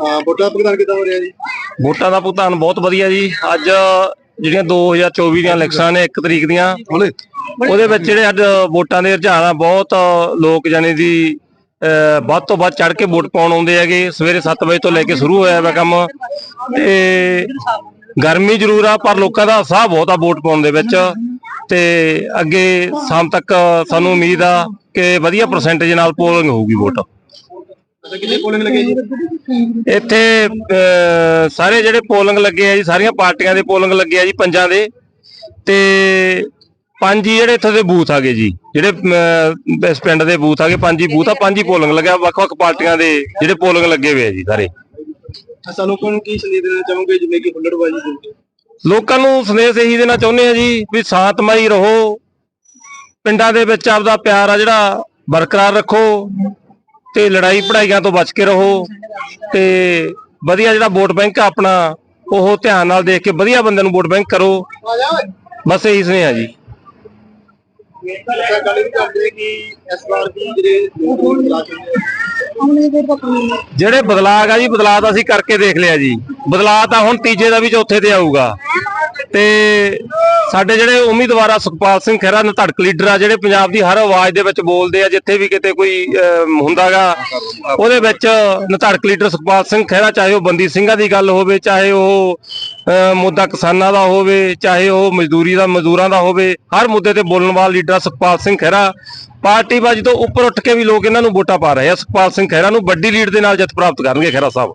ਹਾਂ ਵੋਟਾਂ ਦਾ ਭੁਗਤਾਨ ਕਿੱਦਾਂ ਹੋ ਰਿਹਾ ਜੀ? ਵੋਟਾਂ ਦਾ ਭੁਗਤਾਨ ਬਹੁਤ ਵਧੀਆ ਜੀ। ਅੱਜ ਜਿਹੜੀਆਂ 2024 ਦੀਆਂ ਇਲੈਕਸ਼ਨਾਂ ਨੇ 1 ਤਰੀਕ ਦੀਆਂ ਉਹਦੇ ਵਿੱਚ ਜਿਹੜੇ ਅੱਜ ਵੋਟਾਂ ਦੇ ਰੁਝਾਨ ਆ ਬਹੁਤ ਲੋਕ ਜਾਨੀ ਦੀ ਵੱਧ ਤੋਂ ਵੱਧ ਚੜ ਕੇ ਵੋਟ ਪਾਉਣ ਆਉਂਦੇ ਹੈਗੇ। ਸਵੇਰੇ 7 ਵਜੇ ਤੋਂ ਲੈ ਕੇ ਸ਼ੁਰੂ ਹੋਇਆ ਵਾ ਕੰਮ। ਤੇ ਗਰਮੀ ਜ਼ਰੂਰ ਆ ਪਰ ਲੋਕਾਂ ਦਾ ਉਤਸ਼ਾਹ ਬਹੁਤ ਆ ਵੋਟ ਪਾਉਣ ਦੇ ਵਿੱਚ। ਤੇ ਅੱਗੇ ਸ਼ਾਮ ਤੱਕ ਸਾਨੂੰ ਉਮੀਦ ਆ ਕਿ ਵਧੀਆ ਪਰਸੈਂਟੇਜ ਨਾਲ ਪੋਲਿੰਗ ਹੋਊਗੀ ਵੋਟ। ਅੱਛਾ ਕਿੰਨੇ ਪੋਲਿੰਗ ਲੱਗੇ ਜੀ? ਇੱਥੇ ਅਹ, ਸਾਰੇ ਜਿਹੜੇ ਪੋਲਿੰਗ ਲੱਗੇ ਆ ਜੀ ਸਾਰੀਆਂ ਪਾਰਟੀਆਂ ਦੇ ਪੋਲਿੰਗ ਲੱਗੇ ਆ ਜੀ ਪੰਜਾਂ ਦੇ। ਤੇ ਪੰਜ ਹੀ ਜਿਹੜੇ ਇੱਥੇ ਦੇ ਬੂਥ ਆਗੇ ਜੀ ਜਿਹੜੇ ਇਸ ਪਿੰਡ ਦੇ ਬੂਥ ਆਗੇ ਪੰਜ ਹੀ ਬੂਥ ਆ ਪੰਜ ਹੀ ਪੋਲਿੰਗ ਲੱਗਿਆ ਵੱਖ-ਵੱਖ ਪਾਰਟੀਆਂ ਦੇ ਜਿਹੜੇ ਪੋਲਿੰਗ ਲੱਗੇ ਹੋਏ ਆ ਜੀ ਸਾਰੇ। ਲੋਕਾਂ ਨੂੰ ਕੀ ਸੰਦੇਸ਼ ਦੇਣਾ ਚਾਹੋਗੇ ਜਿਵੇਂ ਕਿ ਹੁੱਲੜਬਾਜ਼ੀ ਦੇ ਲੋਕਾਂ ਨੂੰ ਸੰਦੇਸ਼ ਇਹੀ ਦੇਣਾ ਚਾਹੁੰਦੇ ਆ ਜੀ ਵੀ ਸ਼ਾਂਤਮਈ ਰਹੋ ਪਿੰਡਾਂ ਦੇ ਵਿੱਚ ਆਪਦਾ ਪਿਆਰ ਆ ਜਿਹੜਾ ਬਰਕਰਾਰ ਰੱਖੋ ਤੇ ਲੜਾਈ ਪੜਾਈਆਂ ਤੋਂ ਬਚ ਕੇ ਰਹੋ ਤੇ ਵਧੀਆ ਜਿਹੜਾ ਵੋਟ ਬੈਂਕ ਆ ਆਪਣਾ, ਉਹ ਧਿਆਨ ਨਾਲ ਦੇਖ ਕੇ ਵਧੀਆ ਬੰਦੇ ਨੂੰ ਵੋਟ ਬੈਂਕ ਕਰੋ। ਬਸ ਇਹੀ ਸੁਨੇਹਾ ਜੀ। ਜਿਹੜੇ ਬਦਲਾਅ ਜਿਹੜੇ ਬਦਲਾਅ ਆ ਜੀ, ਬਦਲਾਅ ਤਾਂ ਅਸੀਂ ਕਰਕੇ ਦੇਖ ਲਿਆ ਜੀ। ਬਦਲਾਅ ਤਾਂ ਹੁਣ ਤੀਜੇ ਦਾ ਵੀ ਚੌਥੇ ਤੇ ਆਊਗਾ। ਤੇ ਸਾਡੇ ਜਿਹੜੇ ਉਮੀਦਵਾਰ ਆ ਸੁਖਪਾਲ ਸਿੰਘ ਖਹਿਰਾ ਨਧੜਕ ਲੀਡਰ ਆ ਜਿਹੜੇ ਪੰਜਾਬ ਦੀ ਹਰ ਆਵਾਜ਼ ਦੇ ਵਿੱਚ ਬੋਲਦੇ ਆ ਜਿੱਥੇ ਵੀ ਕਿਤੇ ਕੋਈ ਅਹ, ਹੁੰਦਾਗਾ ਉਹਦੇ ਵਿੱਚ ਨਧੜਕ ਲੀਡਰ ਸੁਖਪਾਲ ਸਿੰਘ ਖਹਿਰਾ ਚਾਹੇ ਉਹ ਬੰਦੀ ਸਿੰਘਾਂ ਦੀ ਗੱਲ ਹੋਵੇ ਚਾਹੇ ਉਹ ਮੁੱਦਾ ਕਿਸਾਨਾਂ ਦਾ ਹੋਵੇ ਚਾਹੇ ਉਹ ਮਜ਼ਦੂਰੀ ਦਾ ਮਜ਼ਦੂਰਾਂ ਦਾ ਹੋਵੇ ਹਰ ਮੁੱਦੇ ਤੇ ਬੋਲਣ ਵਾਲਾ ਲੀਡਰ ਆ ਸੁਖਪਾਲ ਸਿੰਘ ਖਹਿਰਾ। ਪਾਰਟੀਬਾਜ਼ੀ ਤੋਂ ਉੱਪਰ ਉੱਠ ਕੇ ਵੀ ਲੋਕ ਇਹਨਾਂ ਨੂੰ ਵੋਟਾਂ ਪਾ ਰਹੇ ਆ। ਸੁਖਪਾਲ ਸਿੰਘ ਖਹਿਰਾ ਨੂੰ ਵੱਡੀ ਲੀਡ ਦੇ ਨਾਲ ਜਿੱਤ ਪ੍ਰਾਪਤ ਕਰਨਗੇ ਖਹਿਰਾ ਸਾਹਿਬ।